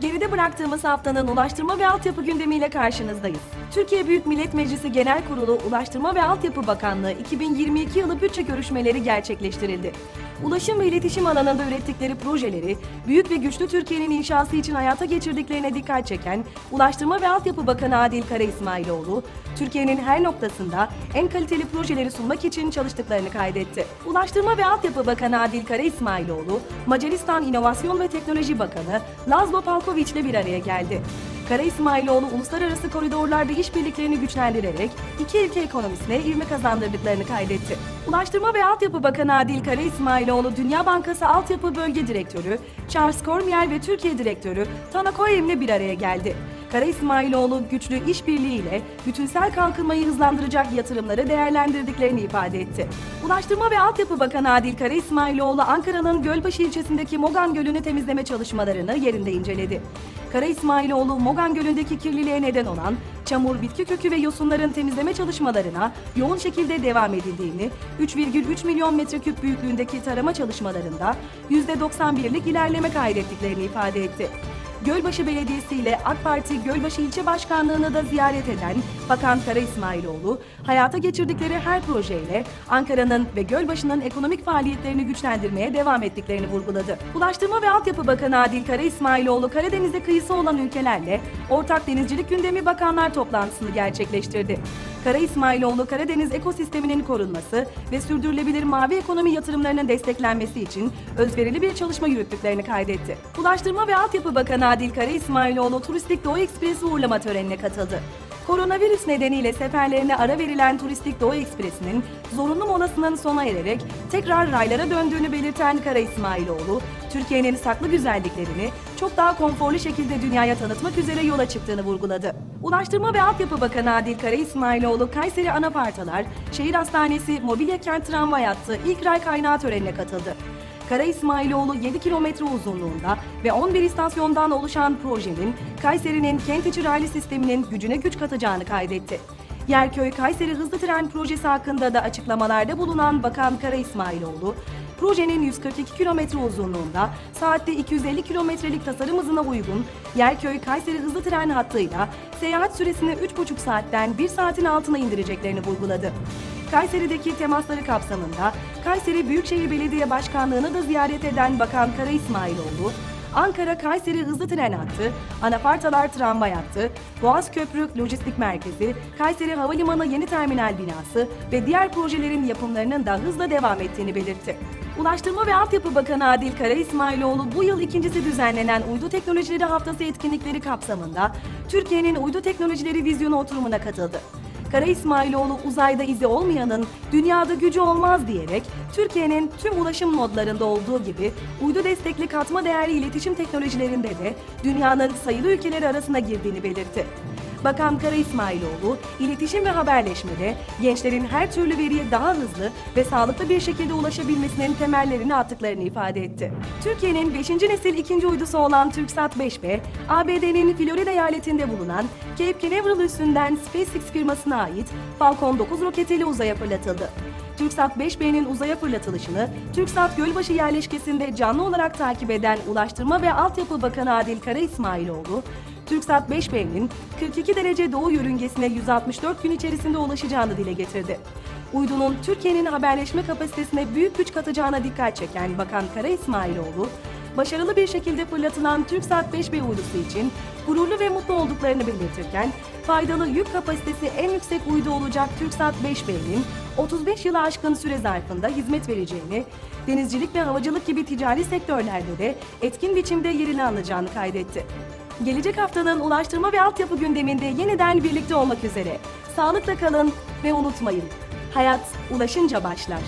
Geride bıraktığımız haftanın ulaştırma ve altyapı gündemiyle karşınızdayız. Türkiye Büyük Millet Meclisi Genel Kurulu Ulaştırma ve Altyapı Bakanlığı 2022 yılı bütçe görüşmeleri gerçekleştirildi. Ulaşım ve iletişim alanında ürettikleri projeleri büyük ve güçlü Türkiye'nin inşası için hayata geçirdiklerine dikkat çeken Ulaştırma ve Altyapı Bakanı Adil Kara İsmailoğlu, Türkiye'nin her noktasında en kaliteli projeleri sunmak için çalıştıklarını kaydetti. Ulaştırma ve Altyapı Bakanı Adil Kara İsmailoğlu, Macaristan İnovasyon ve Teknoloji Bakanı Lazlo Palkovic ile bir araya geldi. Kara İsmailoğlu uluslararası koridorlarda işbirliklerini güçlendirerek iki ülke ekonomisine ivme kazandırdıklarını kaydetti. Ulaştırma ve Altyapı Bakanı Adil Kara İsmailoğlu, Dünya Bankası Altyapı Bölge Direktörü Charles Cormier ve Türkiye Direktörü Tana Koyem ile bir araya geldi. Kara İsmailoğlu güçlü işbirliğiyle bütünsel kalkınmayı hızlandıracak yatırımları değerlendirdiklerini ifade etti. Ulaştırma ve Altyapı Bakanı Adil Kara İsmailoğlu Ankara'nın Gölbaşı ilçesindeki Mogan Gölü'nü temizleme çalışmalarını yerinde inceledi. Kara İsmailoğlu Mogan Gölü'ndeki kirliliğe neden olan çamur, bitki kökü ve yosunların temizleme çalışmalarına yoğun şekilde devam edildiğini, 3,3 milyon metreküp büyüklüğündeki tarama çalışmalarında %91'lik ilerleme kaydettiklerini ifade etti. Gölbaşı Belediyesi ile AK Parti Gölbaşı İlçe Başkanlığı'nı da ziyaret eden Bakan Kara İsmailoğlu, hayata geçirdikleri her projeyle Ankara'nın ve Gölbaşı'nın ekonomik faaliyetlerini güçlendirmeye devam ettiklerini vurguladı. Ulaştırma ve Altyapı Bakanı Adil Kara İsmailoğlu, Karadeniz'e kıyısı olan ülkelerle Ortak Denizcilik Gündemi Bakanlar toplantısını gerçekleştirdi. Kara İsmailoğlu, Karadeniz ekosisteminin korunması ve sürdürülebilir mavi ekonomi yatırımlarının desteklenmesi için özverili bir çalışma yürüttüklerini kaydetti. Ulaştırma ve Altyapı Bakanı Adil Kara İsmailoğlu, Turistik Doğu Ekspresi uğurlama törenine katıldı. Koronavirüs nedeniyle seferlerine ara verilen Turistik Doğu Ekspresi'nin zorunlu molasının sona ererek tekrar raylara döndüğünü belirten Kara İsmailoğlu, Türkiye'nin saklı güzelliklerini çok daha konforlu şekilde dünyaya tanıtmak üzere yola çıktığını vurguladı. Ulaştırma ve Altyapı Bakanı Adil Kara İsmailoğlu, Kayseri Anapartalar, Şehir Hastanesi, Mobilya Kent Tramvay Hattı ilk ray kaynağı törenine katıldı. Kara İsmailoğlu 7 kilometre uzunluğunda ve 11 istasyondan oluşan projenin Kayseri'nin kent içi raylı sisteminin gücüne güç katacağını kaydetti. Yerköy Kayseri Hızlı Tren Projesi hakkında da açıklamalarda bulunan Bakan Kara İsmailoğlu, projenin 142 kilometre uzunluğunda saatte 250 kilometrelik tasarım hızına uygun Yerköy Kayseri Hızlı Tren hattıyla seyahat süresini 3,5 saatten 1 saatin altına indireceklerini vurguladı. Kayseri'deki temasları kapsamında Kayseri Büyükşehir Belediye Başkanlığı'nı da ziyaret eden Bakan Kara İsmailoğlu, Ankara-Kayseri hızlı tren hattı, Anafartalar tramvay hattı, Boğaz Köprü Lojistik Merkezi, Kayseri Havalimanı yeni terminal binası ve diğer projelerin yapımlarının da hızla devam ettiğini belirtti. Ulaştırma ve Altyapı Bakanı Adil Kara İsmailoğlu bu yıl ikincisi düzenlenen Uydu Teknolojileri Haftası etkinlikleri kapsamında Türkiye'nin uydu teknolojileri vizyonu oturumuna katıldı. Kara İsmailoğlu uzayda izi olmayanın dünyada gücü olmaz diyerek Türkiye'nin tüm ulaşım nodlarında olduğu gibi uydu destekli katma değerli iletişim teknolojilerinde de dünyanın sayılı ülkeleri arasına girdiğini belirtti. Bakan Kara İsmailoğlu, iletişim ve haberleşmede gençlerin her türlü veriye daha hızlı ve sağlıklı bir şekilde ulaşabilmesinin temellerini attıklarını ifade etti. Türkiye'nin 5. nesil ikinci uydusu olan TürkSat 5B, ABD'nin Florida eyaletinde bulunan Cape Canaveral üssünden SpaceX firmasına ait Falcon 9 roketiyle uzaya fırlatıldı. TürkSat 5B'nin uzaya fırlatılışını TürkSat Gölbaşı yerleşkesinde canlı olarak takip eden Ulaştırma ve Altyapı Bakanı Adil Kara İsmailoğlu, TürkSat 5B'nin 42 derece doğu yörüngesine 164 gün içerisinde ulaşacağını dile getirdi. Uydunun Türkiye'nin haberleşme kapasitesine büyük güç katacağına dikkat çeken Bakan Kara İsmailoğlu, başarılı bir şekilde fırlatılan TürkSat 5B uydusu için gururlu ve mutlu olduklarını belirtirken, faydalı yük kapasitesi en yüksek uydu olacak TürkSat 5B'nin 35 yılı aşkın süre zarfında hizmet vereceğini, denizcilik ve havacılık gibi ticari sektörlerde de etkin biçimde yerini alacağını kaydetti. Gelecek haftanın ulaştırma ve altyapı gündeminde yeniden birlikte olmak üzere. Sağlıkla kalın ve unutmayın. Hayat ulaşınca başlar.